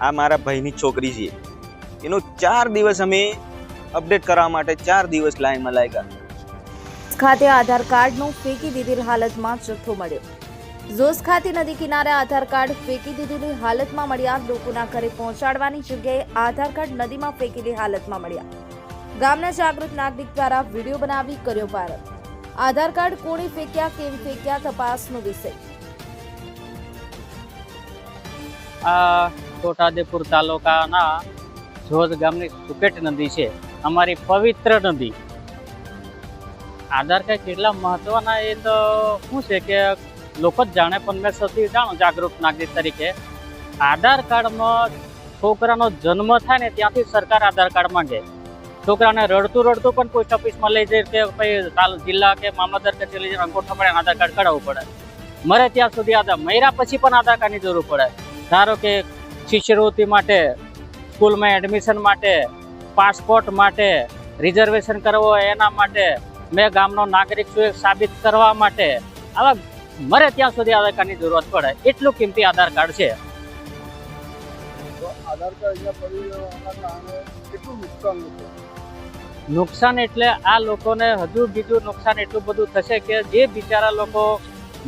આ મારા ભાઈની છોકરી છે. એનો ચાર દિવસ અમે અપડેટ કરવા માટે ચાર દિવસ લાઈનમાં લાગ્યા. ખાતે આધાર કાર્ડનું ફેંકી દીધેલ હાલતમાં જથ્થો મળ્યો. ઝોસ ખાતે નદી કિનારે આધાર કાર્ડ ફેંકી દીધેલી હાલતમાં મળ્યા લોકોના ઘરે પહોંચાડવાની જગ્યાએ આધાર કાર્ડ નદીમાં ફેંકેલી હાલતમાં મળ્યા. ગામના જાગૃત નાગરિક દ્વારા વીડિયો બનાવી કર્યો ભારત આધાર કાર્ડ કોણે ફેંક્યા કેમ ફેંક્યા તપાસનો વિષય. આ છોટાદેપુર તાલુકાના જોધ ગામની સુકેટ નદી છે. અમારી પવિત્ર નદી. આધાર કાર્ડ કેટલા મહત્વના એ તો શું છે કે લોકો જ જાણે, પણ મેં સૌથી જાણું જાગૃત નાગરિક તરીકે. આધાર કાર્ડમાં છોકરાનો જન્મ થાય ને ત્યાંથી સરકાર આધાર કાર્ડ માંગે. છોકરાને રડતું રડતું પણ પોસ્ટ ઓફિસમાં લઈ જઈ કે ભાઈ જિલ્લા કે મામલતદાર કચેરી જઈને અંગોઠા પડે આધાર કાર્ડ કઢાવવું પડે. મરે ત્યાં સુધી આધાર, મર્યા પછી પણ આધાર કાર્ડની જરૂર પડે. ધારો કે શિષ્યવૃત્તિ માટે સ્કૂલમાં એડમિશન માટે પાસપોર્ટ માટે રિઝર્વેશન કરવો એના માટે મેં ગામનો નાગરિક છું એ સાબિત કરવા માટે. આવા મરે ત્યાં સુધી આધાર કાર્ડની જરૂરત પડે. એટલું કિંમતી આધાર કાર્ડ છે. નુકસાન એટલે આ લોકોને હજુ બીજું નુકસાન એટલું બધું થશે કે જે બિચારા લોકો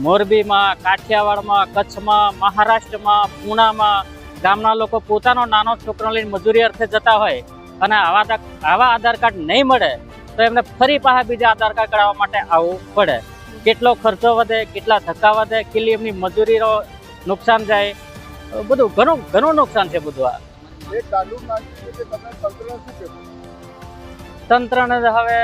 મોરબીમાં કાઠિયાવાડમાં કચ્છમાં મહારાષ્ટ્રમાં પૂનામાં ગામના લોકો પોતાનો નાનો છોકરો લઈને મજૂરી અર્થે જતા હોય અને આવા આવા આધાર કાર્ડ નહીં મળે તો એમને ફરી પાછા બીજા આધાર કાર્ડ કરાવવા માટે આવવું પડે. કેટલો ખર્ચો વધે કેટલા ધક્કા વધે કેટલી એમની મજૂરીનો નુકસાન જાય બધું ઘણું ઘણું નુકસાન છે બધું આ. તંત્રને હવે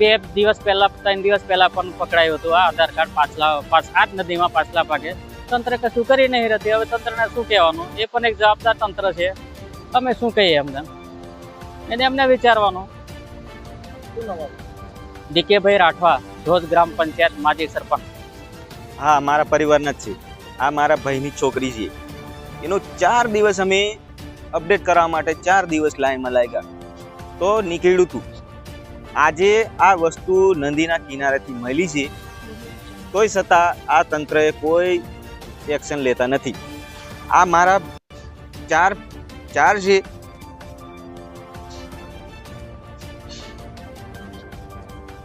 બે દિવસ પહેલા ત્રણ દિવસ પહેલા પણ પકડાયું હતું આ આધાર કાર્ડ પાછલા પાછ આ જ નદીમાં પાછલા ભાગે. તંત્ર કશું કરી નહીં રહેતી હવે તંત્રને શું કહેવાનું? એ પણ એક જવાબદાર તંત્ર છે. અમે શું કહીએ એમને? એને એમને વિચારવાનું? ડીકેભાઈ રાઠવા, ધોધ ગ્રામ પંચાયત માજી સરપંચ. હા, મારા પરિવારના જ છે. આ મારા ભાઈની છોકરી છે. એનો ચાર દિવસ અમે અપડેટ કરવા માટે ચાર દિવસ લાઈનમાં લાગ્યા. તો નીકળ્યું હતું આજે આ વસ્તુ નદીના કિનારેથી મળી છે. તોય છતાં આ તંત્રએ કોઈ એક્શન લેતા નથી. આ મારા ચાર ચાર છે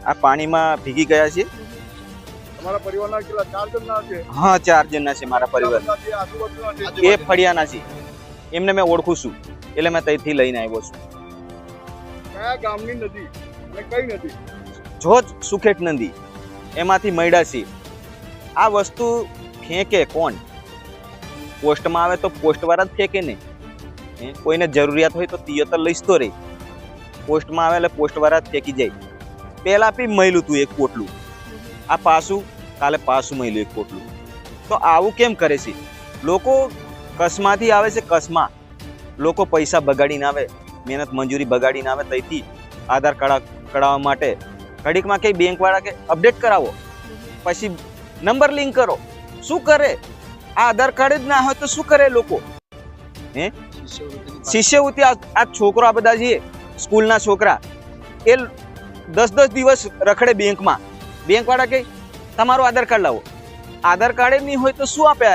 આ પાણીમાં ભીગી ગયા છે. તમારા પરિવારના કેટલા? ચાર જણના છે? હા ચાર જણના છે મારા પરિવાર. જે એ ફળિયાના છે. એમને મેં ઓળખું છું. એટલે મેં ત્યાંથી લઈને આવ્યો છું. કયા ગામની નદી? અને કઈ નદી? જોજ સુખેટ નદી. એમાંથી મૈડા છે. આ વસ્તુ ફેંકે કોણ? પોસ્ટમાં આવે તો પોસ્ટવાળા જ ફેંકે ને. કોઈને જરૂરિયાત હોય તો તિયો તો લઈશ તો રે. પોસ્ટમાં આવે એટલે પોસ્ટવાળા જ ફેંકી જાય. પહેલાં બી મળ્યું તું એક પોટલું. આ પાસું, કાલે પાસું મળ્યું એક પોટલું. તો આવું કેમ કરે છે? લોકો કસમાંથી આવે છે કસમાં. લોકો પૈસા બગાડીને આવે, મહેનત મંજૂરી બગાડીને આવે ત્યાંથી આધાર કાર્ડ કઢાવવા માટે. ઘડીકમાં કંઈ બેંકવાળા કે અપડેટ કરાવો. પછી નંબર લિંક કરો. શું કરે? આ આધાર કાર્ડ જ ના હોય તો શું કરે લોકો? હે? શિષ્યવૃત્તિ આ છોકરો આ બધા જઈએ સ્કૂલના છોકરા, એ દસ દસ દિવસ રખડે બેંકમાં. બેંકવાળા કહે તમારું આધાર કાર્ડ લાવો. આધાર કાર્ડ નહીં હોય તો શું આપે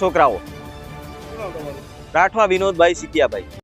છોકરાઓ? રાઠવા વિનોદભાઈ સિકિયાભાઈ